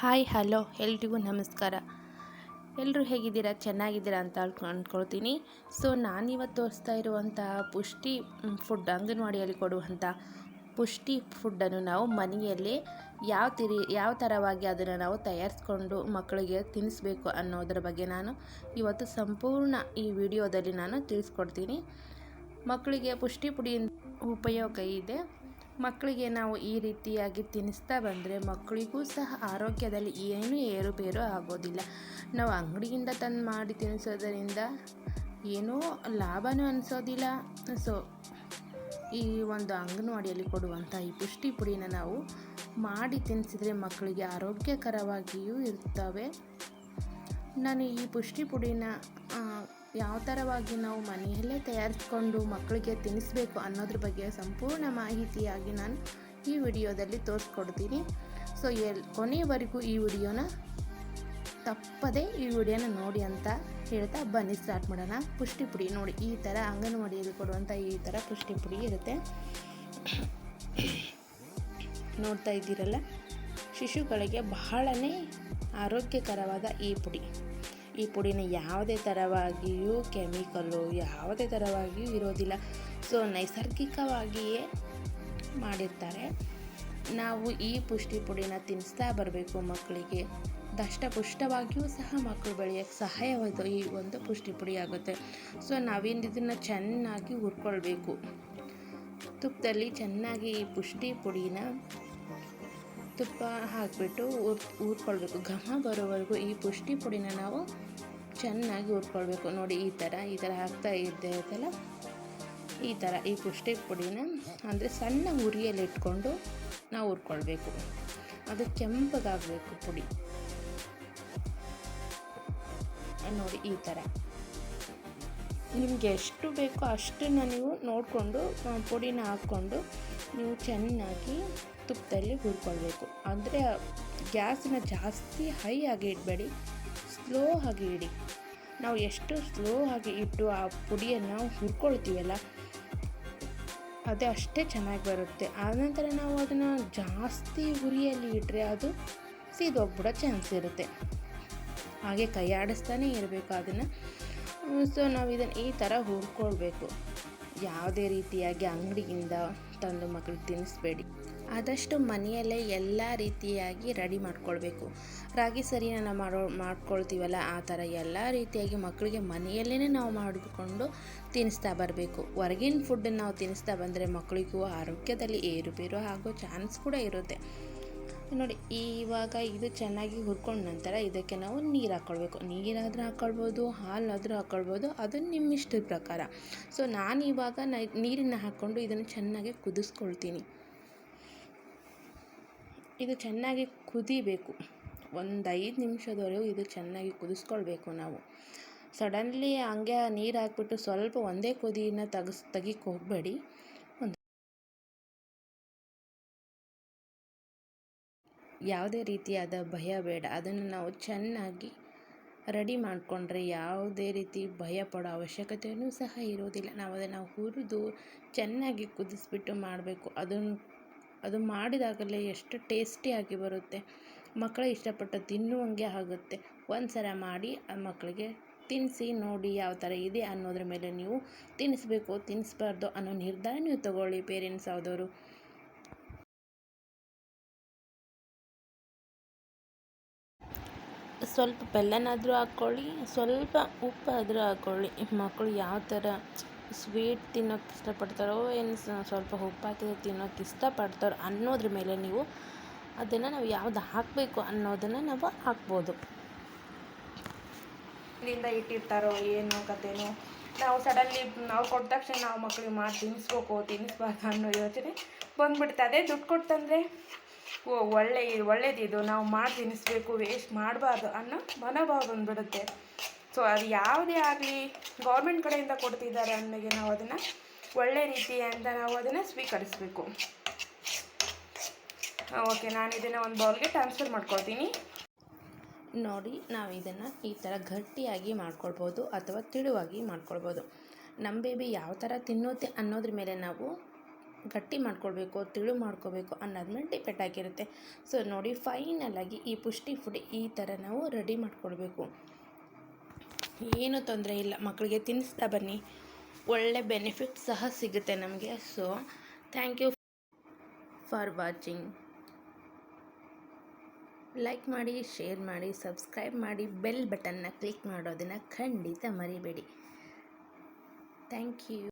Hi, hello, ಎಲ್ರಿಗೂ ನಮಸ್ಕಾರ. ಎಲ್ಲರೂ ಹೇಗಿದ್ದೀರಾ? ಚೆನ್ನಾಗಿದ್ದೀರಾ ಅಂತ ಅಂದ್ಕೊಳ್ತೀನಿ ಸೊ, ನಾನಿವತ್ತು ತೋರಿಸ್ತಾ ಇರುವಂತಹ ಪುಷ್ಟಿ ಫುಡ್ ಅಂಗನವಾಡಿಯಲ್ಲಿ ಕೊಡುವಂಥ ಪುಷ್ಟಿ ಫುಡ್ಡನ್ನು ನಾವು ಮನೆಯಲ್ಲಿ ಯಾವ ತಿರಿ, ಯಾವ ಥರವಾಗಿ ಅದನ್ನು ನಾವು ತಯಾರಿಸ್ಕೊಂಡು ಮಕ್ಕಳಿಗೆ ತಿನ್ನಿಸ್ಬೇಕು ಅನ್ನೋದ್ರ ಬಗ್ಗೆ ನಾನು ಇವತ್ತು ಸಂಪೂರ್ಣ ಈ ವಿಡಿಯೋದಲ್ಲಿ ನಾನು ತಿಳಿಸ್ಕೊಡ್ತೀನಿ. ಮಕ್ಕಳಿಗೆ ಪುಷ್ಟಿ ಪುಡಿಯಿಂದ ಉಪಯೋಗ ಇದೆ. ಮಕ್ಕಳಿಗೆ ನಾವು ಈ ರೀತಿಯಾಗಿ ತಿನ್ನಿಸ್ತಾ ಬಂದರೆ ಮಕ್ಕಳಿಗೂ ಸಹ ಆರೋಗ್ಯದಲ್ಲಿ ಏನೂ ಏರುಪೇರು ಆಗೋದಿಲ್ಲ. ನಾವು ಅಂಗಡಿಯಿಂದ ತಂದು ಮಾಡಿ ತಿನ್ನಿಸೋದರಿಂದ ಏನೂ ಲಾಭನೂ ಅನಿಸೋದಿಲ್ಲ. ಸೊ, ಈ ಒಂದು ಅಂಗನವಾಡಿಯಲ್ಲಿ ಕೊಡುವಂಥ ಈ ಪುಷ್ಟಿ ಪುಡಿನ ನಾವು ಮಾಡಿ ತಿನ್ನಿಸಿದರೆ ಮಕ್ಕಳಿಗೆ ಆರೋಗ್ಯಕರವಾಗಿಯೂ ಇರ್ತವೆ. ನಾನು ಈ ಪುಷ್ಟಿ ಪುಡಿನ ಯಾವ ಥರವಾಗಿ ನಾವು ಮನೆಯಲ್ಲೇ ತಯಾರಿಸ್ಕೊಂಡು ಮಕ್ಕಳಿಗೆ ತಿನ್ನಿಸ್ಬೇಕು ಅನ್ನೋದ್ರ ಬಗ್ಗೆ ಸಂಪೂರ್ಣ ಮಾಹಿತಿಯಾಗಿ ನಾನು ಈ ವಿಡಿಯೋದಲ್ಲಿ ತೋರಿಸ್ಕೊಡ್ತೀನಿ. ಸೊ ಎಲ್, ಕೊನೆಯವರೆಗೂ ಈ ವಿಡಿಯೋನ ತಪ್ಪದೇ ಈ ವಿಡಿಯೋನ ನೋಡಿ ಅಂತ ಹೇಳ್ತಾ ಬನ್ನಿ ಸ್ಟಾರ್ಟ್ ಮಾಡೋಣ. ಪುಷ್ಟಿ ಪುಡಿ ನೋಡಿ, ಈ ಥರ ಅಂಗನವಾಡಿಯಲ್ಲಿ ಕೊಡುವಂಥ ಈ ಥರ ಪುಷ್ಟಿ ಪುಡಿ ಇರುತ್ತೆ. ನೋಡ್ತಾ ಇದ್ದೀರಲ್ಲ, ಶಿಶುಗಳಿಗೆ ಬಹಳನೇ ಆರೋಗ್ಯಕರವಾದ ಈ ಪುಡಿ. ಈ ಪುಡಿನ ಯಾವುದೇ ಥರವಾಗಿಯೂ ಕೆಮಿಕಲ್ಲು ಯಾವುದೇ ಥರವಾಗಿಯೂ ಇರೋದಿಲ್ಲ. ಸೊ, ನೈಸರ್ಗಿಕವಾಗಿಯೇ ಮಾಡಿರ್ತಾರೆ. ನಾವು ಈ ಪುಷ್ಟಿ ಪುಡಿನ ತಿನ್ನಿಸ್ತಾ ಬರಬೇಕು ಮಕ್ಕಳಿಗೆ. ದಷ್ಟಪುಷ್ಟವಾಗಿಯೂ ಸಹ ಮಕ್ಕಳು ಬೆಳೆಯೋಕ್ಕೆ ಸಹಾಯವಾದ ಈ ಒಂದು ಪುಷ್ಟಿ ಪುಡಿ ಆಗುತ್ತೆ. ಸೊ ನಾವೇನು ಇದನ್ನು ಚೆನ್ನಾಗಿ ಹುರ್ಕೊಳ್ಬೇಕು. ತುಪ್ಪದಲ್ಲಿ ಚೆನ್ನಾಗಿ ಈ ಪುಷ್ಟಿ ಪುಡಿನ ತುಪ್ಪ ಹಾಕಿಬಿಟ್ಟು ಉರ್ ಊರ್ಕೊಳ್ಬೇಕು. ಘಮ ಬರೋವರೆಗೂ ಈ ಪುಷ್ಟಿ ಪುಡಿನ ನಾವು ಚೆನ್ನಾಗಿ ಹುರ್ಕೊಳ್ಬೇಕು ನೋಡಿ, ಈ ಥರ ಈ ಥರ ಹಾಕ್ತಾ ಇರ್ತೈತಲ್ಲ ಈ ಥರ, ಈ ಪುಷ್ಟಿ ಪುಡಿನ ಅಂದರೆ ಸಣ್ಣ ಉರಿಯಲ್ಲಿ ಇಟ್ಕೊಂಡು ನಾವು ಹುರ್ಕೊಳ್ಬೇಕು ಅದು ಕೆಂಪಗಾಗಬೇಕು ಪುಡಿ. ನೋಡಿ, ಈ ಥರ. ನಿಮಗೆ ಎಷ್ಟು ಬೇಕೋ ಅಷ್ಟನ್ನು ನೀವು ನೋಡಿಕೊಂಡು ಪುಡಿನ ಹಾಕ್ಕೊಂಡು ನೀವು ಚೆನ್ನಾಗಿ ತುಪ್ಪದಲ್ಲಿ ಹುರ್ಕೊಳ್ಬೇಕು ಅಂದರೆ ಗ್ಯಾಸನ್ನ ಜಾಸ್ತಿ ಹೈ ಆಗಿ ಇಡಬೇಡಿ, ಸ್ಲೋ ಆಗಿ ಇಡಿ. ನಾವು ಎಷ್ಟು ಸ್ಲೋ ಆಗಿ ಇಟ್ಟು ಆ ಪುಡಿಯನ್ನು ಹುರ್ಕೊಳ್ತೀವಲ್ಲ, ಅದು ಅಷ್ಟೇ ಚೆನ್ನಾಗಿ ಬರುತ್ತೆ. ಆನಂತರ ನಾವು ಅದನ್ನು ಜಾಸ್ತಿ ಉರಿಯಲ್ಲಿ ಇಟ್ಟರೆ ಅದು ಸೀದೋಗ್ಬಿಡೋ ಚಾನ್ಸ್ ಇರುತ್ತೆ. ಹಾಗೆ ಕೈ ಆಡಿಸ್ತಾನೆ ಇರಬೇಕು ಅದನ್ನು. ಸೊ ನಾವು ಇದನ್ನು ಈ ಥರ ಹುರ್ಕೊಳ್ಬೇಕು. ಯಾವುದೇ ರೀತಿಯಾಗಿ ಅಂಗಡಿಯಿಂದ ತಂದು ಮಕ್ಕಳಿಗೆ ತಿನ್ನಿಸ್ಬೇಡಿ ಆದಷ್ಟು ಮನೆಯಲ್ಲೇ ಎಲ್ಲ ರೀತಿಯಾಗಿ ರೆಡಿ ಮಾಡ್ಕೊಳ್ಬೇಕು. ರಾಗಿ ಸರಿನ ಮಾಡೋ, ಮಾಡ್ಕೊಳ್ತೀವಲ್ಲ, ಆ ಥರ ಎಲ್ಲ ರೀತಿಯಾಗಿ ಮಕ್ಕಳಿಗೆ ಮನೆಯಲ್ಲೇ ನಾವು ಮಾಡಿಕೊಂಡು ತಿನ್ನಿಸ್ತಾ ಬರಬೇಕು. ಹೊರಗಿನ ಫುಡ್ಡನ್ನು ನಾವು ತಿನ್ನಿಸ್ತಾ ಬಂದರೆ ಮಕ್ಕಳಿಗೂ ಆರೋಗ್ಯದಲ್ಲಿ ಏರುಪೇರು ಆಗೋ ಚಾನ್ಸ್ ಕೂಡ ಇರುತ್ತೆ. ನೋಡಿ, ಇವಾಗ ಇದು ಚೆನ್ನಾಗಿ ಹುರ್ಕೊಂಡ ನಂತರ ಇದಕ್ಕೆ ನಾವು ನೀರು ಹಾಕ್ಕೊಳ್ಬೇಕು ನೀರಾದರೂ ಹಾಕ್ಕೊಳ್ಬೋದು ಹಾಲಾದರೂ ಹಾಕ್ಕೊಳ್ಬೋದು ಅದು ನಿಮ್ಮ ಇಷ್ಟದ ಪ್ರಕಾರ. ಸೊ ನಾನು ಇವಾಗ ನೀರನ್ನು ಹಾಕ್ಕೊಂಡು ಇದನ್ನು ಚೆನ್ನಾಗಿ ಕುದಿಸ್ಕೊಳ್ತೀನಿ. ಇದು ಚೆನ್ನಾಗಿ ಕುದಿಬೇಕು. ಒಂದು ಐದು ನಿಮಿಷದವರೆಗೂ ಇದು ಚೆನ್ನಾಗಿ ಕುದಿಸ್ಕೊಳ್ಬೇಕು ನಾವು. ಸಡನ್ಲಿ ಹಂಗೆ ನೀರು ಹಾಕ್ಬಿಟ್ಟು ಸ್ವಲ್ಪ ಒಂದೇ ಕುದಿನ ತೆಗಸ್ ತೆಗಿಕ್ಕೆ ಹೋಗಬೇಡಿ. ಯಾವುದೇ ರೀತಿಯಾದ ಭಯ ಬೇಡ. ಅದನ್ನು ನಾವು ಚೆನ್ನಾಗಿ ರೆಡಿ ಮಾಡಿಕೊಂಡ್ರೆ ಯಾವುದೇ ರೀತಿ ಭಯ ಪಡೋ ಅವಶ್ಯಕತೆಯೂ ಸಹ ಇರೋದಿಲ್ಲ. ನಾವು ಅದನ್ನು ಹುರಿದು ಚೆನ್ನಾಗಿ ಕುದಿಸ್ಬಿಟ್ಟು ಮಾಡಬೇಕು. ಅದನ್ನು ಅದು ಮಾಡಿದಾಗಲೇ ಎಷ್ಟು ಟೇಸ್ಟಿಯಾಗಿ ಬರುತ್ತೆ. ಮಕ್ಕಳು ಇಷ್ಟಪಟ್ಟು ತಿನ್ನುವಂಗೆ ಆಗುತ್ತೆ. ಒಂದು ಸಲ ಮಾಡಿ ಆ ಮಕ್ಕಳಿಗೆ ತಿನ್ನಿಸಿ ನೋಡಿ ಯಾವ ಥರ ಇದೆ ಅನ್ನೋದ್ರ ಮೇಲೆ ನೀವು ತಿನ್ನಿಸ್ಬೇಕು, ತಿನ್ನಿಸ್ಬಾರ್ದು ಅನ್ನೋ ನಿರ್ಧಾರ ನೀವು ತಗೊಳ್ಳಿ ಪೇರೆಂಟ್ಸ್ ಆದವರು ಸ್ವಲ್ಪ ಬೆಲ್ಲನಾದರೂ ಹಾಕ್ಕೊಳ್ಳಿ, ಸ್ವಲ್ಪ ಉಪ್ಪಾದರೂ ಹಾಕ್ಕೊಳ್ಳಿ. ಮಕ್ಕಳು ಯಾವ ಥರ ಸ್ವೀಟ್ ತಿನ್ನೋಕ್ಕೆ ಇಷ್ಟಪಡ್ತಾರೋ ಏನು ಸ್ವಲ್ಪ ಉಪ್ಪು ಹಾಕಿದ್ರೆ ತಿನ್ನೋಕ್ಕೆ ಇಷ್ಟಪಡ್ತಾರೋ ಅನ್ನೋದ್ರ ಮೇಲೆ ನೀವು ಅದನ್ನು ನಾವು ಯಾವ್ದು ಹಾಕಬೇಕು ಅನ್ನೋದನ್ನು ನಾವು ಹಾಕ್ಬೋದು. ಇಲ್ಲಿಂದ ಇಟ್ಟಿರ್ತಾರೋ ಏನು ಕಥೆನೋ, ನಾವು ಸಡನ್ಲಿ ನಾವು ಕೊಟ್ಟ ತಕ್ಷಣ ನಾವು ಮಕ್ಕಳಿಗೆ ಮಾಡಿ ತಿನ್ನಿಸ್ಬೇಕು ತಿನ್ನಿಸ್ಬಾರ್ದು ಅನ್ನೋ ಯೋಚನೆ ಬಂದ್ಬಿಡ್ತದೆ. ಅದೇ ದುಡ್ಡು ಕೊಡ್ತಂದರೆ ಓ, ಒಳ್ಳೆ, ಒಳ್ಳೇದಿದು. ನಾವು ಮಾಡಿ ತಿನ್ನಿಸ್ಬೇಕು ವೇಸ್ಟ್ ಮಾಡಬಾರ್ದು ಅನ್ನೋ ಮನೋಭಾವ ಬಂದ್ಬಿಡುತ್ತೆ. ಸೊ ಅದು ಯಾವುದೇ ಆಗಲಿ ಗೌರ್ಮೆಂಟ್ ಕಡೆಯಿಂದ ಕೊಡ್ತಿದ್ದಾರೆ ಅಂದಮೇಲೆ ನಾವು ಅದನ್ನು ಒಳ್ಳೆ ರೀತಿ ಅಂತ ನಾವು ಅದನ್ನು ಸ್ವೀಕರಿಸಬೇಕು. ಓಕೆ ನಾನು ಇದನ್ನು ಒಂದು ಬೌಲ್ಗೆ ಟ್ರಾನ್ಸ್ಫರ್ ಮಾಡ್ಕೊಳ್ತೀನಿ. ನೋಡಿ, ನಾವು ಇದನ್ನು ಈ ಥರ ಗಟ್ಟಿಯಾಗಿ ಮಾಡ್ಕೊಳ್ಬೋದು ಅಥವಾ ತಿಳುವಾಗಿ ಮಾಡ್ಕೊಳ್ಬೋದು. ನಮ್ಮ ಬೇಬಿ ಯಾವ ಥರ ತಿನ್ನುತ್ತೆ ಅನ್ನೋದ್ರ ಮೇಲೆ ನಾವು ಗಟ್ಟಿ ಮಾಡ್ಕೊಳ್ಬೇಕು, ತಿಳು ಮಾಡ್ಕೋಬೇಕು ಅನ್ನೋದ್ರ ಮೇಲೆ ಡಿಪೆಂಡ್ ಆಗಿರುತ್ತೆ. ಸೊ ನೋಡಿ ಫೈನಲಾಗಿ ಈ ಪುಷ್ಟಿ ಫುಡ್ ಈ ಥರ ನಾವು ರೆಡಿ ಮಾಡ್ಕೊಳ್ಬೇಕು. ಏನೂ ತೊಂದರೆ ಇಲ್ಲ. ಮಕ್ಕಳಿಗೆ ತಿನ್ನಿಸ್ತಾ ಬನ್ನಿ. ಒಳ್ಳೆ ಬೆನಿಫಿಟ್ ಸಹ ಸಿಗುತ್ತೆ ನಮಗೆ. So thank you for watching like ಮಾಡಿ ಶೇರ್ ಮಾಡಿ ಸಬ್ಸ್ಕ್ರೈಬ್ ಮಾಡಿ ಬೆಲ್ ಬಟನ್ನ ಕ್ಲಿಕ್ ಮಾಡೋದನ್ನು ಖಂಡಿತ ಮರಿಬೇಡಿ. Thank you